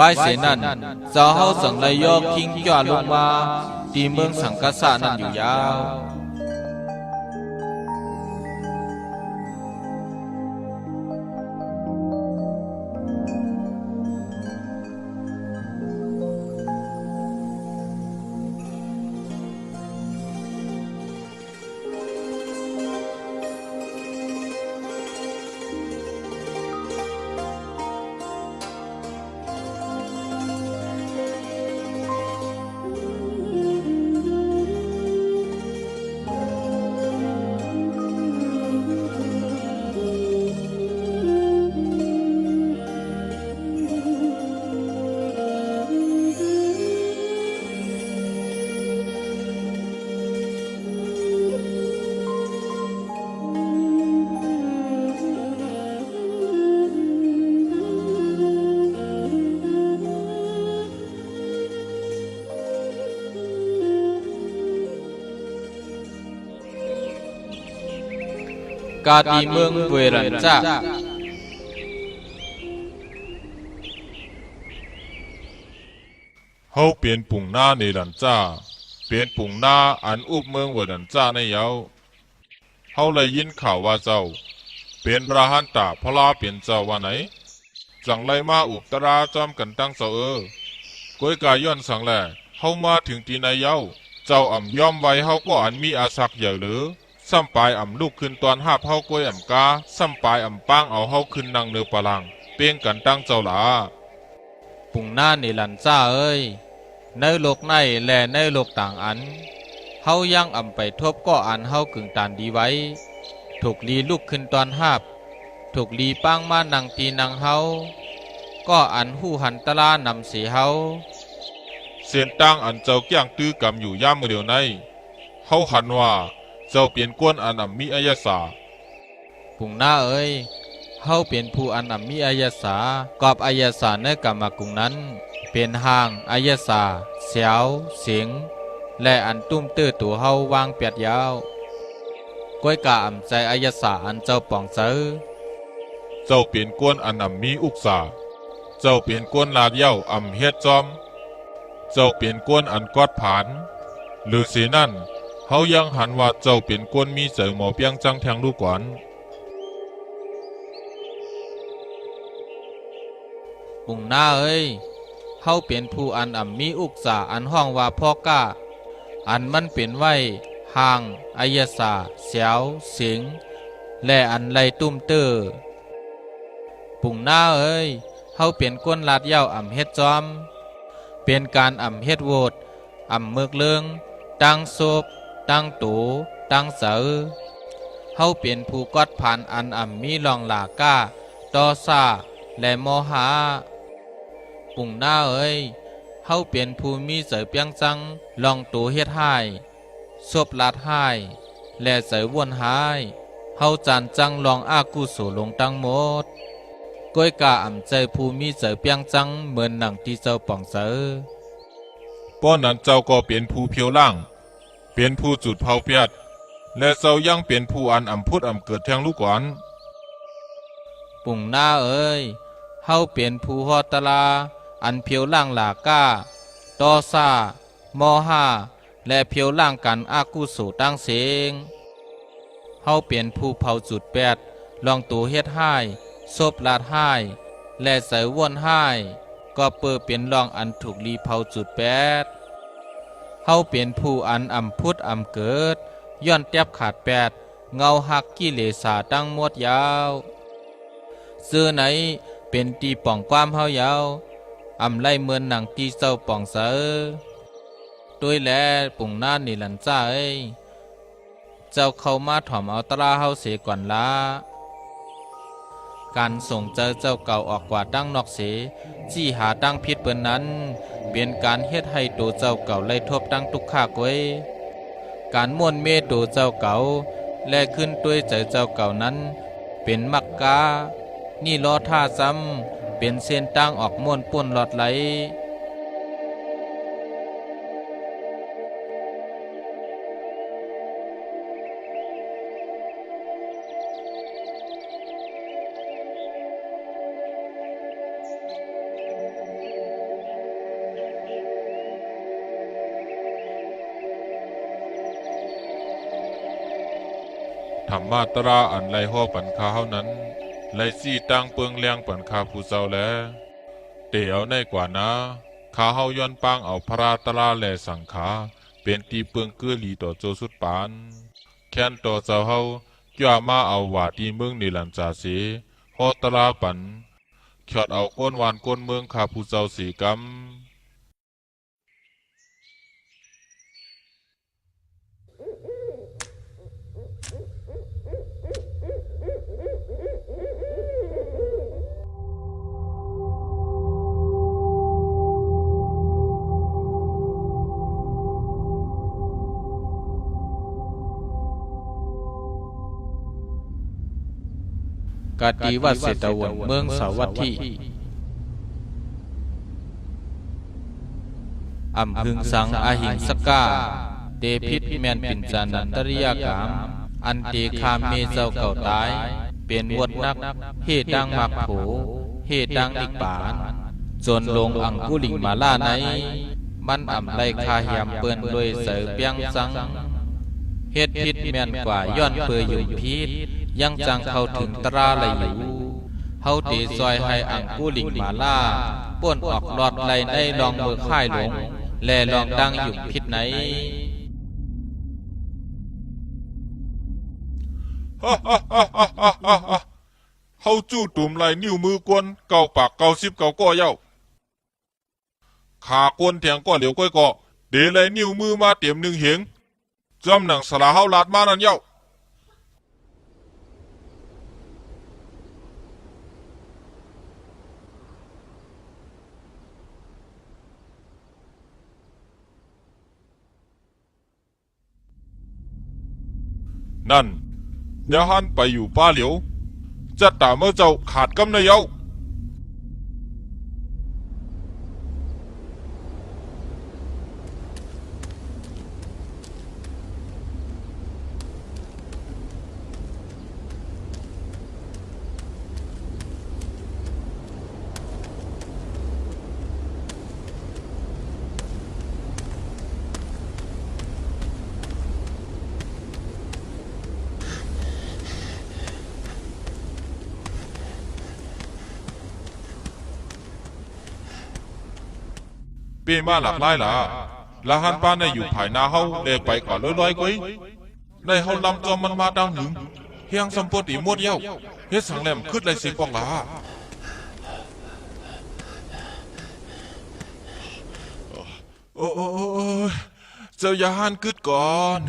ไว้เสนั่นเจ้าเฮาสังไลยอกทิ้งจ่าลงมาตีเมืองสังกษานั่นอยู่ยาว กาตีเมืองเวรันจ้าเฮาเปลี่ยนปุ่งหน้าในหลันจ้า เปลี่ยนปุ่งหน้าอันอุบเมืองเวดันจ้าในเยาเฮาเลยยินข่าวว่าเจ้า เปลี่ยนพระหันตาพระลาเปลี่ยนเจ้าว่าไหน จังไรมาอุบตราจอมกันตั้งเสาเออกวยกาย้อนสังแหลเฮามาถึงตีในเย้า เจ้าอ่ำย่อมไว้เฮาก็อันมีอาศักใหญ่หรือ ซ้ำปลายอ่ำลูกขึ้นตอนห้าบเฮากวยอ่ำกาซ้ำปลายอ่ำป้างเอาเฮาขึ้นนั่งเนือปลัง เปียงกันตั้งเจ้าหลาปุ่งหน้านี่ลันจ้าเอ้ยในโลกในและในโลกต่างอันเฮายังอำไปทบก็อันเฮากึ่งตานดีไว้ ถูกลีลุกขึ้นตอนหาบถูกลีป้างมานังตีนังเฮาก็อันหู้หันตะลานำเสียเฮาเสียนตั้งอันเจ้าเกี้ยงตื้อกำอยู่ย่ามมือเดียวในเฮาหันว่า เจ้าเปลี่ยนกวนอันอัมมีอายสาปุ่งหน้าเอ้ยเฮาเป็นผู้อันอำมีอายสากอบอายสาในกรรมกุงนั้น เป็นห้างอายสาเสียวเสียง และอันตุ้มตื้อตัวเฮาวางเปียดยาวก้อยกะอำใจอายสาอันเจ้าป่องเซอเจ้าเปลี่ยนกวนอันอัมมีอุกษาเจ้าเปลี่ยนกวนลาดเหย้าอัมเฮ็ดจอม เจ้าเปลี่ยนกวนอันกอดผาน หรือสีนั่น เฮายังหันว่าเจ้าเปลี่ยนกวนมีเจอหมอเปียงจังแทงลูกกวนปุ่งหน้าเอ้ยเฮาเป็นผู้อันอ่ำมีอุกษาอันห้องว่าพ่อกะอันมันเป็นไว้ห่างอายสาเสียวเสียงและอันไลตุ้มเตอปุ่งหน้าเอ้ยเฮาเป็นก้นลาดเย้าอ่ำเฮ็ดจอม เป็นการอ่ำเฮ็ดโวดอ่ำเมือกเลืองตั้งศพ ตั้งตูตั้งเสอเฮาเป็นผู้กอดผ่านอันอ่ำมีลองหลาก้าต่อซาและโมหา ปุ่งหน้าเอ้ยเฮาเป็นผู้มีเสยเปียงจังลองตูเฮ็ดให้ศพลาดให้และเสยวนหายเฮาจานจังลองอากุโสลงตั้งหมดก้อยกาอ่ำใจผู้มีเจอเปียงจังเหมือนหนังที่เจ้าป่องเจอป้อนนั้นเจ้าก็เปลี่ยนผู้เพียวล่าง เปลี่ยนผู้จุดเผาเปียด และเจ้ายังเปลี่ยนผู้อันอัมพุดอัมเกิดแทงลูกกวนปุ่งหน้าเอ้ยเฮาเปลี่ยนผู้ฮอตลา อันเพียวล่างหลาก้าตอซามอห้าและเพียวล่างกันอากุโสตั้งเสงเฮาเปลี่ยนผู้เผาจุดแปดลองตูเฮ็ดให้ศพลาดให้และใส่วนให้ก็เปิดเป็นลองอันถูกรีเผาจุดแปด เฮาเป็นผู้อันอำพุทธอำเกิด ย้อนแทบขาดแปด เงาหักกิเลสาตั้งหมดยาวซื้อไหนเป็นตีป่องความเฮายาวอำไล่เมือนหนังตีเจ้าป่องเสอด้วยแลปุ่งน้านนี่หลันจ้าเอ้ย เจ้าเข้ามาถ่อมเอาตราเฮาเสก่อนละ การส่งเจอเจ้าเก่าออกกว่าดั้งนอกเสจี้หาดั้งพิษเปิ้นนั้น เป็นการเฮ็ดให้ตัวเจ้าเก่าไล่ทบดั้งทุกขากวยการม่วนเมตตัวเจ้าเก่าและขึ้นด้วยใจเจ้าเก่านั้น เป็นมักกานี่ล้อท่าซ้ำเป็นเส้นตั้งออกม่วนป่วนหลอดไหล ธรรมาตราอันไลห่อปันคาเฮานั้นไลซี่ตั้งเปิงเลียงปันคาผู้เจ้าแลเตเอาในกว่านะข้าเฮาย้อนปางเอาพระราตราแลสังขาเป็นตีเปิงเกือหลีต่อโจสุดปานแค้นต่อเจ้าเฮาจ่ามาเอาหวาดีเมืองนิลันจาเสฮอตราปันขอดเอาก้นวานก้นเมืองข้าผู้เจ้าสีกำ กาตีวัดเสตวนเมืองสาวัตถีอำพึงสังอาหิงสกาเตพิษแมนปินจานันตริยากามอันเตคามเมเจ้าเก่าตาย เป็นวดนักเหตุดังมักโผเหตุดังอีกปานจนลงอังกุลิงมาล่าใน มันอ่ำไลคาหยำเปิ้นโดยเสือเปียงสังเฮ็ดพิษแม่นกว่าย้อนเปื่ออยู่พิษ ยังจังเข้าถึงตราไหลอยู่เฮาตีซอยให้อังกูลิงมาล่าป้วนออกหลอดไหลในลองมือค่ายหลง แลลองดังอยู่พิษไหนฮ่าฮ่าฮ่าฮ่าฮ่าเฮาจู้ตุ่มไหลนิ้วมือกวนเก่าปากเก่าสิบเก่าก้อเย้าขากวนเถียงก้อเหลียวก้อยก้อเดไหลนิ้วมือมาเตรียมหนึ่งเหงจอมหนังสลาเฮาลาดมานั่นเย้า นั่นอย่าหันไปอยู่ป้าเหลียวจะตามเมื่อเจ้าขาดกำเนยเยา เป้มาหลักไล่ล่ะละหันป้านในอยู่ภายนาเฮาเลไปก่อนลอยๆก้ยในเฮาลำจอมมันมาดังหึงเฮียงสัมปติมวดเย้าเฮ็ดสังแหลมขึ้นไรสิปองล่ะโอ้ยเจ้ายาหานกึดก่อน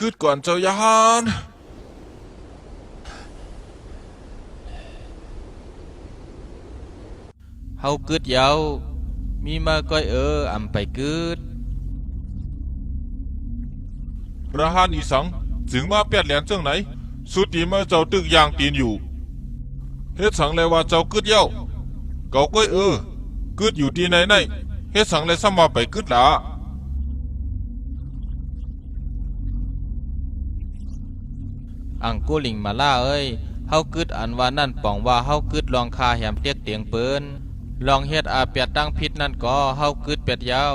กึดก่อนเจ้ายาหานเฮากึดเยา มีมาก้อยเอออำไปกึดพระหานอีสังจึงมาเปียดแหลนเจ้งไหน สุดที่เมื่อเจ้าตึกยางตีนอยู่เฮ็ดสังเลยว่าเจ้ากึดเย้าเกาก้อยเออกึดอยู่ที่ไหนไหนเฮ็ดสังเลยซ้ำมาไปกึดละอังกูลิงมาล่าเอ้ยเฮากึดอันว่านั่นป่องว่าเฮากึดลองคาแหมเตียกเตียงเปิ้น ลองเฮ็ดอาเปียดตั้งพิษนั่นก็เฮากึดเป็ดยาว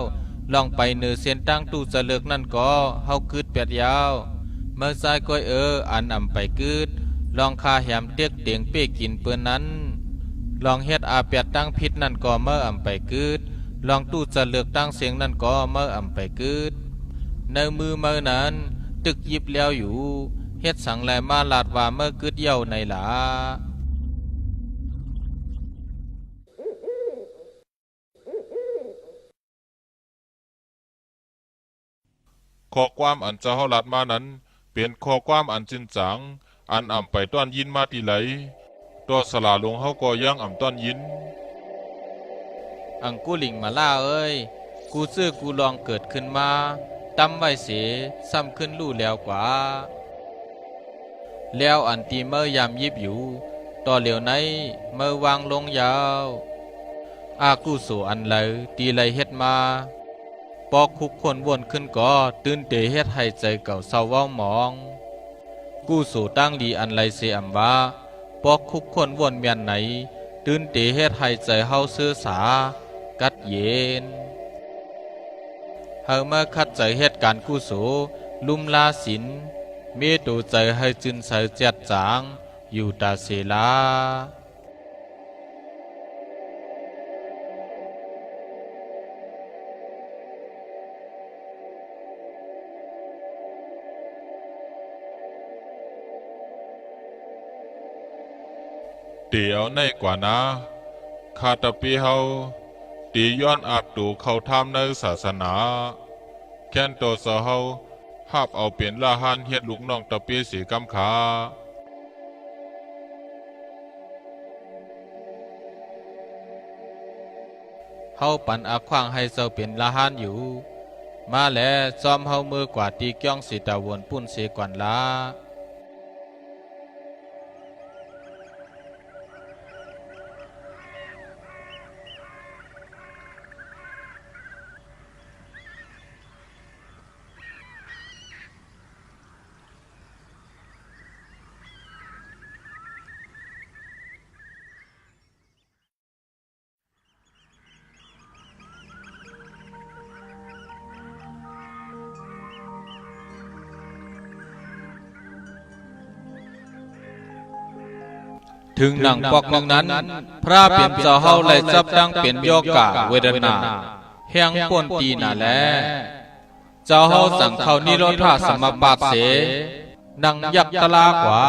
ลองไปเนือเส้นตั้งตู้จะเลิกนั่นก็เฮากึดเป็ดยาวเมื่อซ้ายก้อยเอออันอ่ำไปกึดลองคาแหมเตียกเตียงเป้กินเปิ้นนั้น ลองเฮ็ดอาเปียดตั้งพิษนั่นก็เมื่ออ่ำไปกึดลองตู้จะเลิกตั้งเสียงนั่นก็เมื่ออ่ำไปกึดในมือเมื่อนั้น ตึกยิบแล้วอยู่เฮ็ดสังแลมาลาดว่าเมื่อกึดเย้าในหลา ข้อความอันเจ้าเฮาลัดมานั้น เป็นข้อความอันจินจัง อันอ่ำไปต้อนยินมาทีไหลตัวสลาลงเฮาก็ยังอ่ำต้อนยิน อังกูลิงมาล่าเอ้ย กูซื้อกูลองเกิดขึ้นมาตั้มไว้เสซ้ำขึ้นลู่แล้วกว่า แล้วอันตีเมื่อยามยิบอยู่ ต่อเหลียวในเมื่อวางลงยาว อากูสู่อันไหลตีไหลเฮ็ดมา ปอกคุกคนวนขึ้นก่อตื่นเตเฮ็ดให้ใจเก่าเศร้าว้ามอง กู้สู่ตั้งดีอันไรเสียอำว่าปอกคุกคนวนเมียนไหน ตื่นเตเฮ็ดให้ใจเฮาซื่อสา กัดเย็นเฮามาคัดใจเหตุการณ์กู้สูลุ่มลาสินมีตูใจให้จินใสเจ็ดจางอยู่ตาเสลา เดี๋ยวในกว่านะคาตะปีเฮาตีย้อนอาบดูเขาทำในศาสนา แค้นโตสเฮาภาพเอาเปลี่ยนละหันเฮ็ดลูกน้องตะปีสีกำขาเฮาปั่นอาขวางให้เจ้าเป็นละหานอยู่ มาแล้วซ้อมเฮามือกว่าตีเกี้ยงสิตาวนปุ่นเสกวนละ ถึงหนังปอกหนึ่งนั้น พระเปลี่ยนเจ้าเฮาเลยจับดังเป็นโยกะเวทนาเฮียงป่นตีน่ะแลเจ้าเฮาสั่งเขานิโรธาสมบัติเสนังยักตลากว่า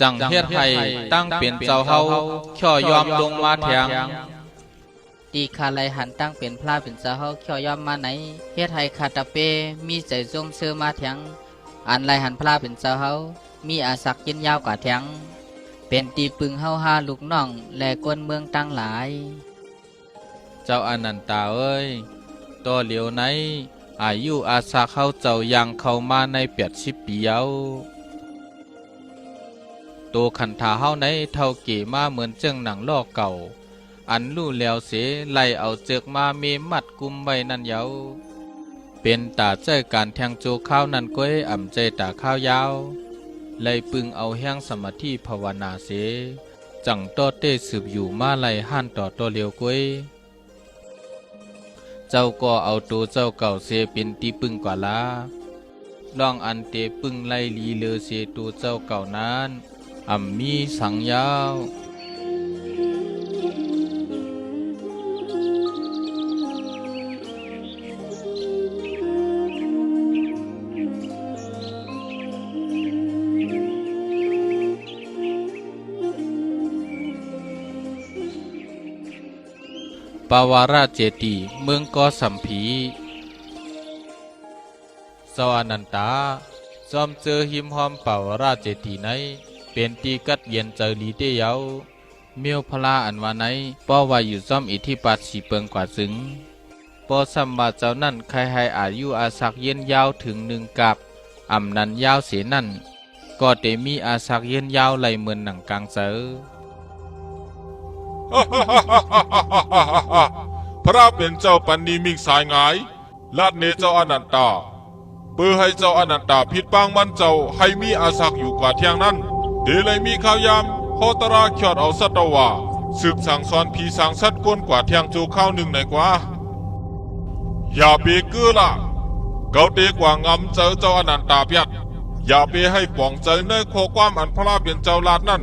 จังเฮ็ดให้ตั้งเป็นเจ้าเฮาข่อยอมลงมาแทงตีคาไลหันตั้งเป็นพระเป็นเจ้าเฮาเขียวยอมมาไหนเฮ็ดให้คาตะเปมีใจทรงเชื่อมาแทงอันไลหันพระเป็นเจ้าเฮามีอาศักยินยาวกว่าแทง เป็นตีปึงเฮาหาลูกน้องและกวนเมืองตั้งหลาย เจ้าอนันตาเอ้ยตัวเหลียวในอายุอาสาเข้าเจ้ายังเข้ามาในเปียดสิบปีเอาตัวขันธาเฮาในเท่าเกี่มาเหมือนเจ้งหนังลอกเก่า อันลู่แล้วเสไล่เอาเจือกมาเมมัดกุมไว้นั่นเยาเป็นตาเจ้การแทงโจข้าวนั่นก้อยอ่ำใจตาข้าวยาว ไลยปึงเอาแห้งสมาธิภาวนาเส จังต่อเต้สืบอยู่มาไล่ห้านต่อตัวเลียวก้อยเจ้าก็เอาตัวเจ้าเก่าเสเป็นตีปึงกว่าละลองอันเตปึงไล่ลีเลเสตัวเจ้าเก่านั้นอัมมีสังยาว ปาวาราเจตีเมืองกอสัมผีสวานันตาจอมเจอหิมหอมปาวาราเจตีในเป็นตีกัดเย็นเจอลีเดียวเมียวพลาอันวาในป้อว่าอยู่จอมอิทธิปัตสีเปิงกว่าซึงปอสัมบาเจ้านั่นใครให้อายุอาศักเย็นยาวถึงหนึ่งกับอำนันยาวเสียนั่นก็เตมีอาศักเย็นยาวไหลเหมือนหนังกลางเสือ พระเป็นเจ้าปันนีมิกสายงายลาดเนเจ้าอนันตาเพื่อให้เจ้าอนันตาผิดปางมันเจ้าให้มีอาศักอยู่กว่าเที่ยงนั้นเดเลยมีข่าวยามโฮตราเขียดเอาสัตวาสืบสั่งสอนผีสั่งสัตว์กวนกว่าเที่ยงโจข้าวหนึ่งในกว่า อย่าเบเกือละเกาเตกว่างำเจอเจ้าอนันตาเปียดอย่าไปให้ป่องใจในข้อความอันพระเป็นเจ้าลาดนั่น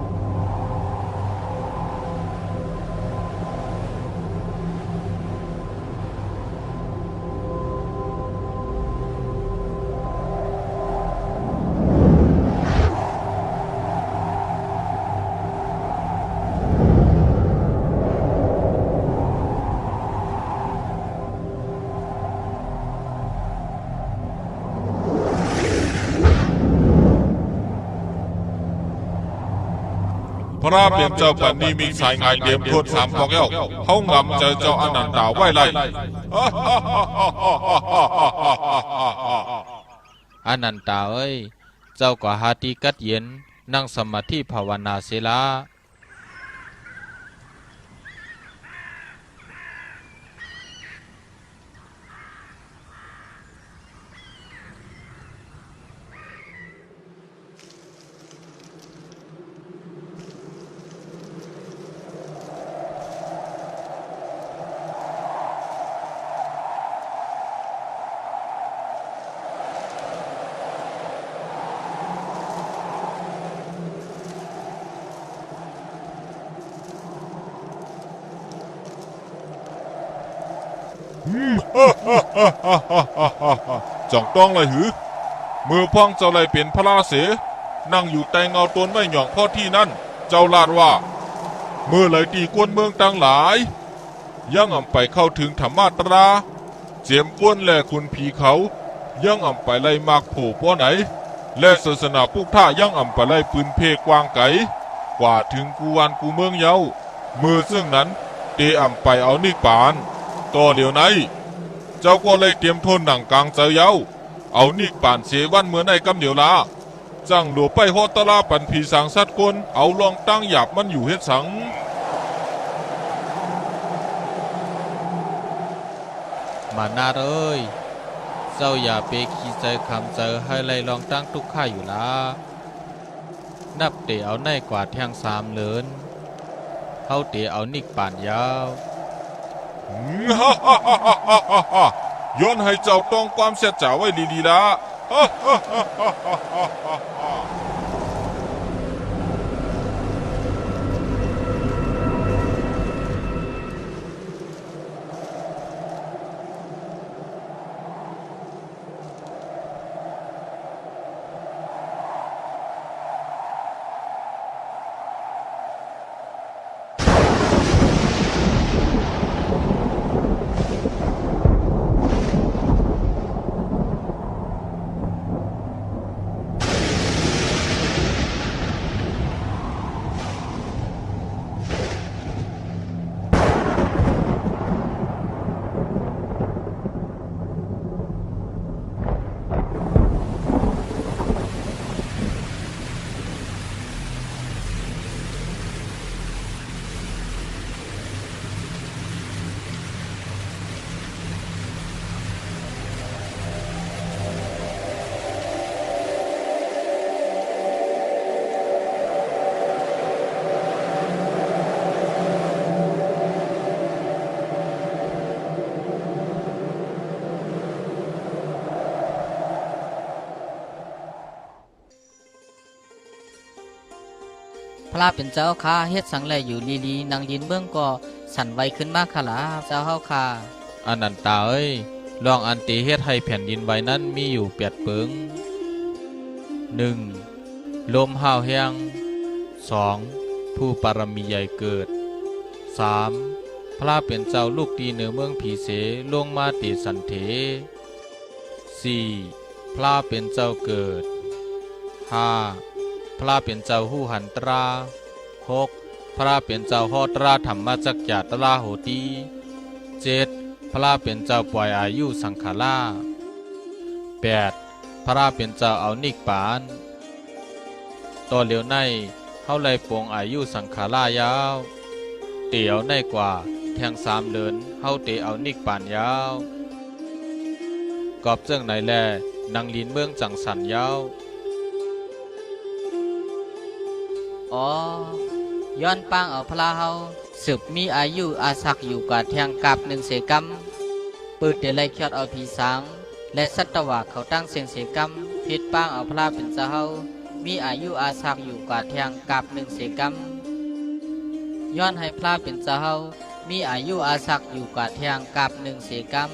พระเป็นเจ้าปันนีมีสายงานเดียมโทษสามพอกเย้าเขางำเจอเจ้าอนันตาไว้ไล่อนันตาเอ้ย เจ้าก็หาตีกัดเย็น นั่งสมาธิภาวนาเสลา จ่องต้องเลยหือมือพ่องเจ้าเลยเป็นพระราเส นั่งอยู่แต่เงาตนไม่หย่องพ่อที่นั่น เจ้าลาดว่า เมื่อเลยตีกวนเมืองต่างหลาย ยังอ่ำไปเข้าถึงธรรมาตรา เจียมกวนแลคุณผีเขา ยังอ่ำไปไล่มากโผป้อไหน และศาสนาพุกท่ายังอ่ำไปไล่ปืนเพกวางไก่กว่าถึงกูวันกูเมืองเยามือซึ่งนั้นเตอ่ำไปเอานิปาน ต่อเดี๋ยวไหน เจ้าก็เลยเตรียมทนหนังกลางเจอเยาเอานิปานเสวันเหมือนในกำเดียวลาจังหลัวไปฮอตลาปันผีสังสัตว์คนเอาลองตั้งหยาบมันอยู่เฮ็ดสัง มานาเอ้ยเจ้าอย่าไปขี้ใจคำเจอให้ไล่ลองตั้งทุกข้าอยู่ละนับเตะเอาในกว่าแทงสามเลินเขาเตะเอานิกป่านยาว ฮ่าฮ่าฮ่าฮ่าย้อนให้เจ้าต้องความเสียใจไว้ดีๆละฮ่าฮ่าฮ่า พระเป็นเจ้าข้าเฮ็ดสังแลอยู่ลีลีนางลินเบื้องก็สั่นไวขึ้นมากขลาเจ้าเฮาค่ะอันนันตาเอ้ยลองอันตีเฮ็ดให้แผ่นดินไหวนั้นมีอยู่เปียดเปิงหนึ่งลมห้าวแห้งสองผู้ปารมีใหญ่เกิดสามพระเป็นเจ้าลูกตีเหนือเมืองผีเสลงมาตีสันเถสี่พระเป็นเจ้าเกิดห้า พระเป็นเจ้าหู้หันตราหกพระเป็นเจ้าฮอตราธรรมจักรยาตราโหตีเจ็ดพระเป็นเจ้าปล่อยอายุสังขาราแปดพระเป็นเจ้าเอานิกปานต่อเหลียวในเฮาไลปวงอายุสังขารายาว เตียวในกว่าแทงสามเดินเฮาเตเอานิกปานยาวกอบเจ้งไหนแลนางลินเมืองจังสันยาว อ๋อ ย้อนปางเอาพระเฮาสืบมีอายุอาศักอยู่กว่าแทงกับหนึ่งเสกรรมปืดเดลัยเคียดเอาผีสาง และสัตวะเขาตั้งเสียงเสกรรมพิษปางเอาพระเป็นเจ้าเฮามีอายุอาศักอยู่กว่าแทงกับหนึ่งเสกรรมย้อนให้พระเป็นเจ้าเฮามีอายุอาศักอยู่กว่าแทงกับหนึ่งเสกรรม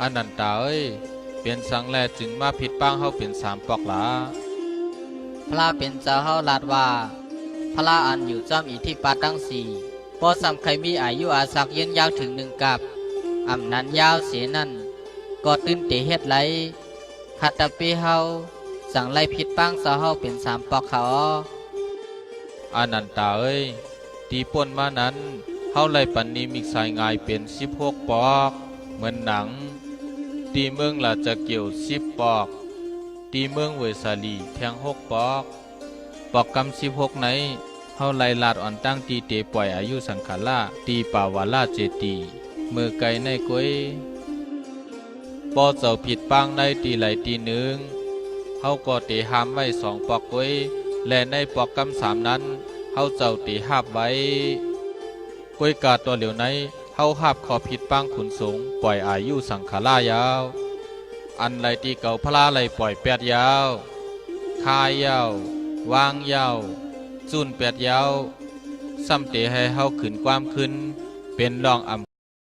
อันนันตาเอ้ย เป็นสังแลจึงมาผิดป้างเฮาเป็นสามปอกหลา พระเป็นเจ้าเฮาลาดว่าพระอันอยู่จอมอิทธิปัตตั้งสี่พอสำใครมีอายุอาศักยืนยาวถึงหนึ่งกับอำนั้นยาวเสียนั่นก็ตื่นเตเฮ็ดไหลขัดตะปีเฮาสั่งไล่ผิดปังเสาเฮาเป็นสามปอกเขาอานันตาเอ้ยตีป่นมานั้นเฮาไล่ปันนี้มิกสายงายเป็นสิบหกปอก เหมือนหนัง ตีเมืองละจะเกี่ยวสิบปอก ตีเมืองเวสาลีแทงหกปอก ปอกกำสิบหกไหนเฮาไลลาดอ่อนตั้งตีเตปล่อยอายุสังขาราตีป่าวาลาเจตีมือไกลในกวยปอเจ้าผิดปังในตีไหลตีหนึ่งเฮาก็ตีหามไว้สองปอกไว้และในปอกกำสามนั้นเฮาเจ้าตีหาบไว้กล้วยกาตัวเหลียวในเฮาหาบขอผิดปังขุนสงปล่อยอายุสังขารายาว อันไรตีเก่าพลาไหลปล่อยแปดยาวคายยาววางยาวจุนแปดยาวซ้ำเตะให้เฮาขืนความขึ้น เป็นรองอำ